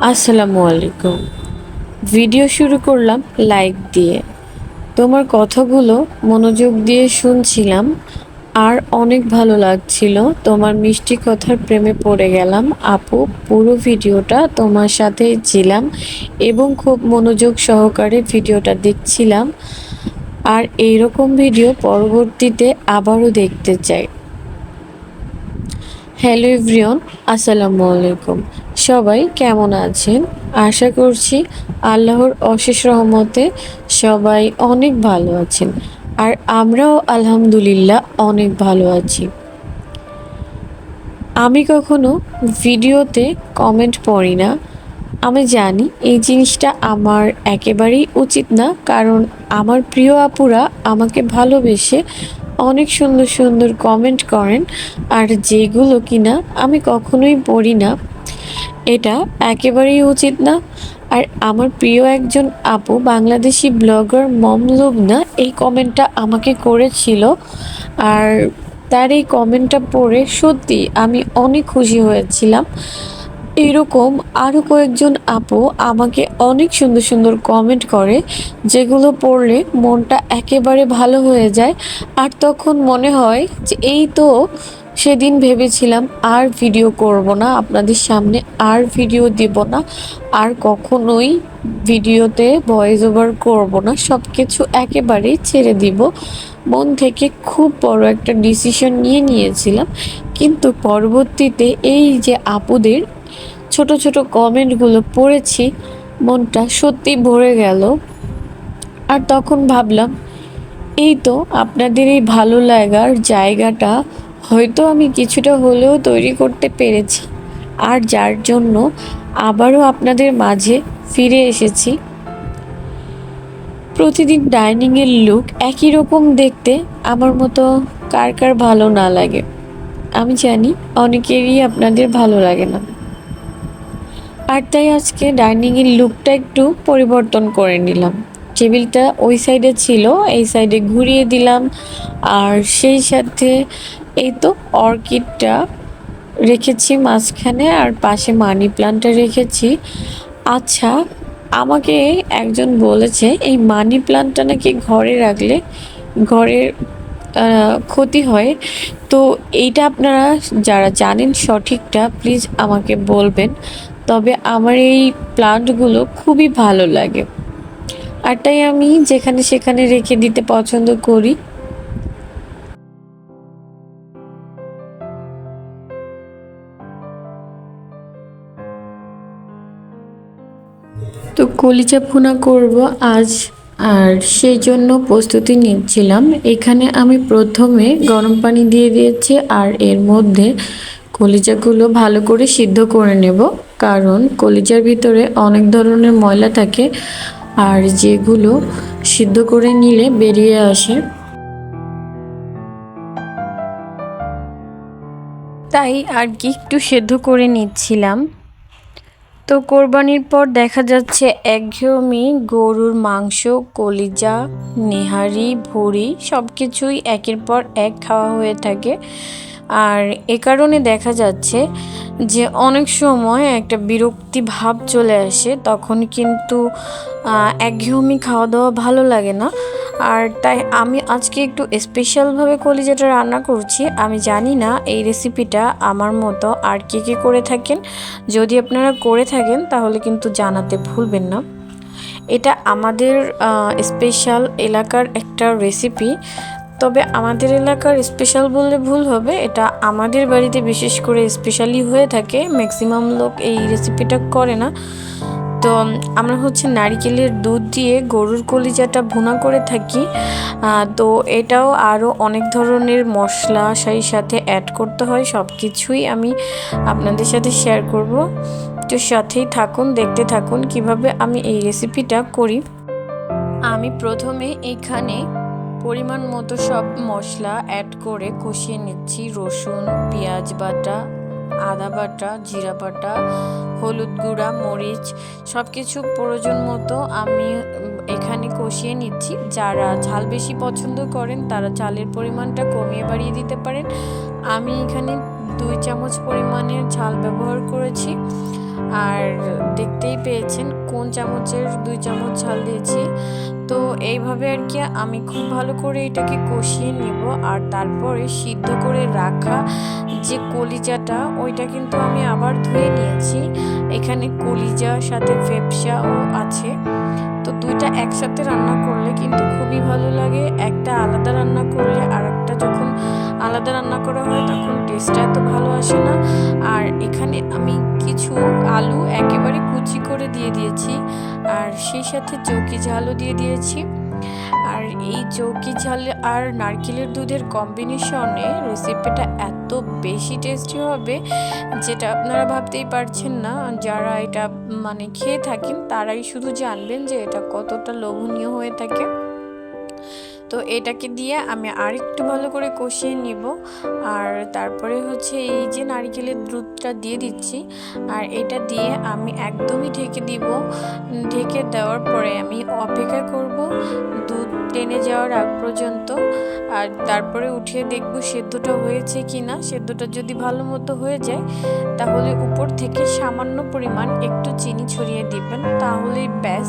আসসালামু আলাইকুম। ভিডিও শুরু করলাম লাইক দিয়ে। তোমার কথাগুলো মনোযোগ দিয়ে শুনছিলাম আর অনেক ভালো লাগছিল। তোমার মিষ্টি কথার প্রেমে পড়ে গেলাম। আপু, পুরো ভিডিওটা তোমার সাথে ছিলাম এবং খুব মনোযোগ সহকারে ভিডিওটা দেখছিলাম। আর এইরকম ভিডিও পরবর্তীতে আবারও দেখতে চাই। হ্যালো এভরিওন আসসালামু আলাইকুম। সবাই কেমন আছেন? আশা করছি আল্লাহর অশেষ রহমতে সবাই অনেক ভালো আছেন আর আমরাও আলহামদুলিল্লাহ অনেক ভালো আছি। আমি কখনো ভিডিওতে কমেন্ট পড়ি না। আমি জানি এই জিনিসটা আমার একেবারেই উচিত না, কারণ আমার প্রিয় আপুরা আমাকে ভালোবেসে অনেক সুন্দর সুন্দর কমেন্ট করেন, আর যেগুলো কিনা আমি কখনোই পড়ি না। এটা একেবারেই উচিত না। আর আমার প্রিয় একজন আপু, বাংলাদেশি ব্লগার মম লুবনা, এই কমেন্টটা আমাকে করেছিল। আর তার এই কমেন্টটা পড়ে সত্যি আমি অনেক খুশি হয়েছিলাম। এরকম আরও কয়েকজন আপু আমাকে অনেক সুন্দর সুন্দর কমেন্ট করে, যেগুলো পড়লে মনটা একেবারে ভালো হয়ে যায়। আর তখন মনে হয় যে এই তো সেদিন ভেবেছিলাম আর ভিডিও করব না, আপনাদের সামনে আর ভিডিও দেব না, আর কখনোই ভিডিওতে ভয়েস ওভার করব না সব কিছু একেবারেই ছেড়ে দিব। মন থেকে খুব বড় একটা ডিসিশন নিয়ে নিয়েছিলাম, কিন্তু পরবর্তীতে এই যে আপুদের ছোট ছোট কমেন্টগুলো পড়েছি, মনটা সত্যি ভরে গেল। আর তখন ভাবলাম, এই তো আপনাদের এই ভালো লাগার জায়গাটা হয়তো আমি কিছুটা হলেও তৈরি করতে পেরেছি। আর যার জন্য আবারও আপনাদের মাঝে ফিরে এসেছি। প্রতিদিন ডাইনিংয়ের লুক একই রকম দেখতে আমার মতো কার কার ভালো না লাগে। আমি জানি অনেকেরই আপনাদের ভালো লাগে না। আর তাই আজকে ডাইনিংয়ের লুকটা একটু পরিবর্তন করে নিলাম। টেবিলটা ওই সাইডে ছিল, এই সাইডে ঘুরিয়ে দিলাম। আর সেই সাথে এই তো অর্কিডটা রেখেছি মাঝখানে আর পাশে মানি প্লান্টটা রেখেছি। আচ্ছা আমাকে একজন বলেছে, এই মানি প্লান্টটা নাকি ঘরে রাখলে ঘরের ক্ষতি হয়। তো এইটা আপনারা যারা জানেন সঠিকটা, প্লিজ আমাকে বলবেন। তবে আমার এই প্লান্টগুলো খুবই ভালো লাগে। আর তাই আমি যেখানে সেখানে রেখে দিতে পছন্দ করি। তো কলিচা ভুনা করব আজ, আর সেই জন্য প্রস্তুতি নিচ্ছিলাম। এখানে আমি প্রথমে গরম পানি দিয়ে দিয়েছি, আর এর মধ্যে কলিজাগুলো ভালো করে সিদ্ধ করে নেব। কারণ কলিজার ভিতরে অনেক ধরনের ময়লা থাকে। আর যেগুলো সিদ্ধ করে নিলে বেরিয়ে আসে। তাই আর কি একটু সেদ্ধ করে নিচ্ছিলাম। তো কোরবানির পর দেখা যাচ্ছে একঘেয়েমি গরুর মাংস, কলিজা, নেহারি, ভুড়ি সব কিছুই একের পর এক খাওয়া হয়ে থাকে। আর এ কারণে দেখা যাচ্ছে যে অনেক সময় একটা বিরক্তি ভাব চলে আসে, তখন কিন্তু একঘেয়েমি খাওয়া দাওয়া ভালো লাগে না। আর তাই আমি আজকে একটু স্পেশালভাবে কলিজাটা রান্না করছি। আমি জানি না এই রেসিপিটা আমার মতো আর কে কে করে থাকেন। যদি আপনারা করে থাকেন, তাহলে কিন্তু জানাতে ভুলবেন না। এটা আমাদের স্পেশাল এলাকার একটা রেসিপি তবে আমাদের এলাকার স্পেশাল বললে ভুল হবে, এটা আমাদের বাড়িতে বিশেষ করে স্পেশালি হয়ে থাকে ম্যাক্সিমাম লোক এই রেসিপিটা করে না। তো আমরা হচ্ছে নারিকেলের দুধ দিয়ে গরুর কলিজাটা ভুনা করে থাকি। তো এটাও আরও অনেক ধরনের মশলা, সেই সাথে অ্যাড করতে হয় সব কিছুই আমি আপনাদের সাথে শেয়ার করব। তো সাথেই থাকুন, দেখতে থাকুন কীভাবে আমি এই রেসিপিটা করি। আমি প্রথমে এখানে পরিমাণ মতো সব মশলা অ্যাড করে কষিয়ে নিচ্ছি। রসুন, পেঁয়াজ বাটা, আদা বাটা, জিরা বাটা, হলুদ গুঁড়া, মরিচ সব কিছু প্রয়োজন মতো আমি এখানে কষিয়ে নিচ্ছি। যারা ঝাল বেশি পছন্দ করেন, তারা ঝালের পরিমাণটা কমিয়ে বাড়িয়ে দিতে পারেন। আমি এখানে দুই চামচ পরিমাণের ঝাল ব্যবহার করেছি। আর দেখতেই পেয়েছেন কোন চামচের দুই চামচ ঝাল দিয়েছি। তো এইভাবে আর কি আমি খুব ভালো করে এটাকে কষিয়ে নেব আর তারপরে সিদ্ধ করে রাখা যে কলিজাটা, ওইটা কিন্তু আমি আবার ধুয়ে নিয়েছি। এখানে কলিজা, সাথে ফেপসাও আছে। তো দুইটা একসাথে রান্না করলে কিন্তু খুবই ভালো লাগে। একটা আলাদা রান্না করলে আর আলাদা রান্না করা হয়, তখন টেস্টটা এত ভালো আসে না। আর এখানে আমি কিছু আলু একেবারে কুচি করে দিয়ে দিয়েছি, আর সেই সাথে চৌকি ঝালও দিয়ে দিয়েছি। আর এই চৌকি ঝাল আর নারকেলের দুধের কম্বিনেশনে রেসিপিটা এত বেশি টেস্টি হবে, যেটা আপনারা ভাবতেই পারছেন না। যারা এটা মানে খেয়ে থাকেন, তারাই শুধু জানবেন যে এটা কতটা লোভনীয় হয়ে থাকে। তো এটাকে দিয়ে আমি আর একটু ভালো করে কষিয়ে নিব। আর তারপরে হচ্ছে এই যে নারিকেলের দুধটা দিয়ে দিচ্ছি, আর এটা দিয়ে আমি একদমই ঢেকে দিব। ঢেকে দেওয়ার পরে আমি অপেক্ষা করব দুধ টেনে যাওয়ার আগ পর্যন্ত। আর তারপরে উঠিয়ে দেখব সেদ্ধটা হয়েছে কি না সেদ্ধটা যদি ভালো মতো হয়ে যায়, তাহলে উপর থেকে সামান্য পরিমাণ একটু চিনি ছড়িয়ে দিবেন, তাহলেই ব্যাস।